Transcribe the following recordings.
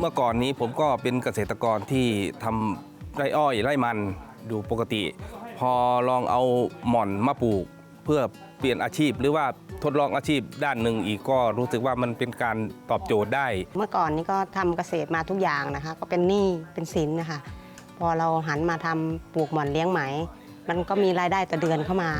เมื่อก่อนนี้ผมก็เป็นเกษตรกรที่ทำไร่อ้อยไร่มันดูปกติ พอลองเอาหม่อนมาปลูก เพื่อเปลี่ยนอาชีพ หรือว่าทดลองอาชีพด้านหนึ่งอีกก็รู้สึกว่ามันเป็นการตอบโจทย์ได้ เมื่อก่อนนี้ก็ทำเกษตรมาทุกอย่างนะคะ ก็เป็นหนี้เป็นสินนะคะ พอเราหันมาทำปลูกหม่อนเลี้ยงไหม มันก็มีรายได้ต่อเดือนเข้ามา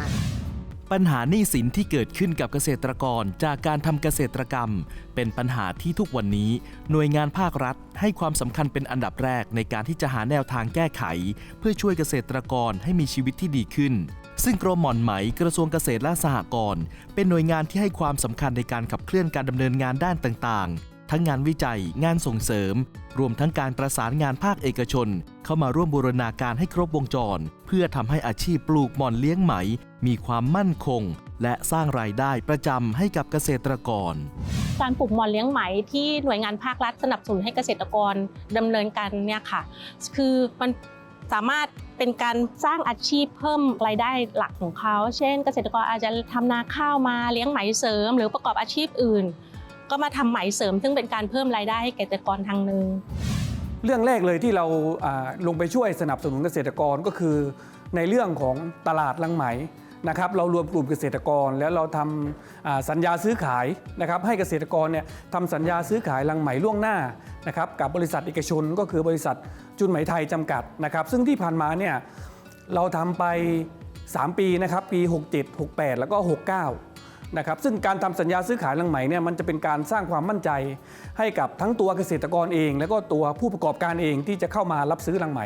ปัญหาหนี้สินที่เกิดขึ้นกับเกษตรกรจากการทำเกษตรกรรม เป็นปัญหาที่ทุกวันนี้ หน่วยงานภาครัฐ ให้ความสำคัญเป็นอันดับแรกในการที่จะหาแนวทางแก้ไข เพื่อช่วยเกษตรกรให้มีชีวิตที่ดีขึ้น ซึ่งกรมหม่อนไหมกระทรวงเกษตรและสหกรณ์เป็นหน่วยงานที่ให้ความสำคัญในการขับเคลื่อนการดำเนินงานด้านต่างๆ ทั้งงานวิจัย งานส่งเสริม รวมทั้งการประสานงานภาคเอกชน เข้ามาร่วมบูรณาการให้ครบวงจร เพื่อทำให้อาชีพปลูกหม่อนเลี้ยงไหม มีความมั่นคง และสร้างรายได้ประจำให้กับเกษตรกร การปลูกหมอนเลี้ยงไหมที่หน่วยงานภาครัฐสนับสนุนให้เกษตรกรดำเนินการเนี่ยค่ะ คือมันสามารถเป็นการสร้างอาชีพเพิ่มรายได้หลักของเขา เช่น เกษตรกรอาจจะทำนาข้าวมาเลี้ยงไหมเสริม หรือประกอบอาชีพอื่น ก็มาทำไหมเสริม ซึ่งเป็นการเพิ่มรายได้ให้เกษตรกรทางหนึ่งเรื่องแรกเลยที่เราลงไปช่วยสนับสนุนเกษตรกรก็คือ ในเรื่องของตลาดลังไหมนะครับเรารวมกลุ่มเกษตรกรแล้วเราทำสัญญาซื้อขายนะครับให้เกษตรกรเนี่ยทำสัญญาซื้อขายลังไหมล่วงหน้านะครับกับบริษัทเอกชนก็คือบริษัทจุนไหมไทยจำกัดนะครับซึ่งที่ผ่านมาเนี่ยเราทำไป 3 ปีนะครับปี 67 68 แล้วก็ 69 นะครับซึ่งการทำสัญญาซื้อขายลังไหมเนี่ยมันจะเป็นการสร้างความมั่นใจ ให้กับทั้งตัวเกษตรกรเอง แล้วก็ตัวผู้ประกอบการเองที่จะเข้ามารับซื้อลังไหม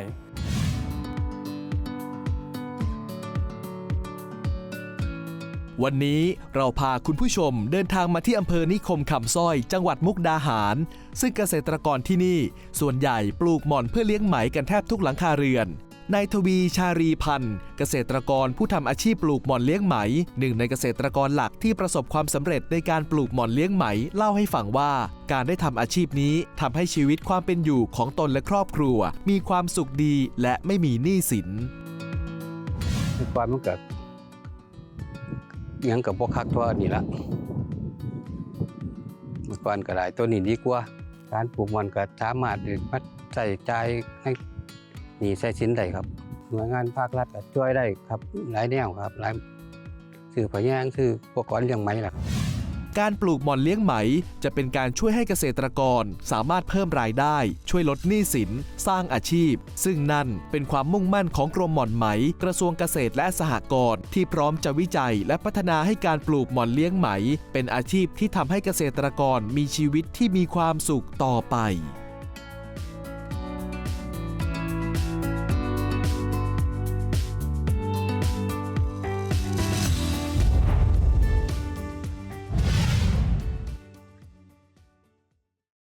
วันนี้เราพาคุณผู้ชมเดินทางมาที่อำเภอนิคมคำสร้อย จังหวัดมุกดาหาร ซึ่งเกษตรกรที่นี่ ส่วนใหญ่ปลูกหม่อนเพื่อเลี้ยงไหมกันแทบทุกหลังคาเรือน นายทวีชารีพันธ์ เกษตรกรผู้ทำอาชีพปลูกหม่อนเลี้ยงไหม หนึ่งในเกษตรกรหลักที่ประสบความสำเร็จในการปลูกหม่อนเลี้ยงไหม เล่าให้ฟังว่า การได้ทำอาชีพนี้ทำให้ชีวิตความเป็นอยู่ของตนและครอบครัว มีความสุขดีและไม่มีหนี้สินเมื่อก่อนมันก็ยังกับพวกคักตัวนี่ละเมื่อก่อนก็ได้ตัวนี้ดีกว่า การปลูกมันก็สามารถมาใส่ใจให้ นีใส่สินได้ครับหน่วยงานภาครัฐก็ช่วยได้ครับหลายแนวครับหลายสื่อพยางสื่ออุปกรณ์เลี้ยงไหมล่ะครับการปลูกหม่อนเลี้ยงไหม จะเป็นการช่วยให้เกษตรกร สามารถเพิ่มรายได้ ช่วยลดหนี้สิน สร้างอาชีพ ซึ่งนั่นเป็นความมุ่งมั่นของกรมหม่อนไหม กระทรวงเกษตรและสหกรณ์ที่พร้อมจะวิจัย และพัฒนาให้การปลูกหม่อนเลี้ยงไหม เป็นอาชีพที่ทำให้เกษตรกรมีชีวิตที่มีความสุขต่อไป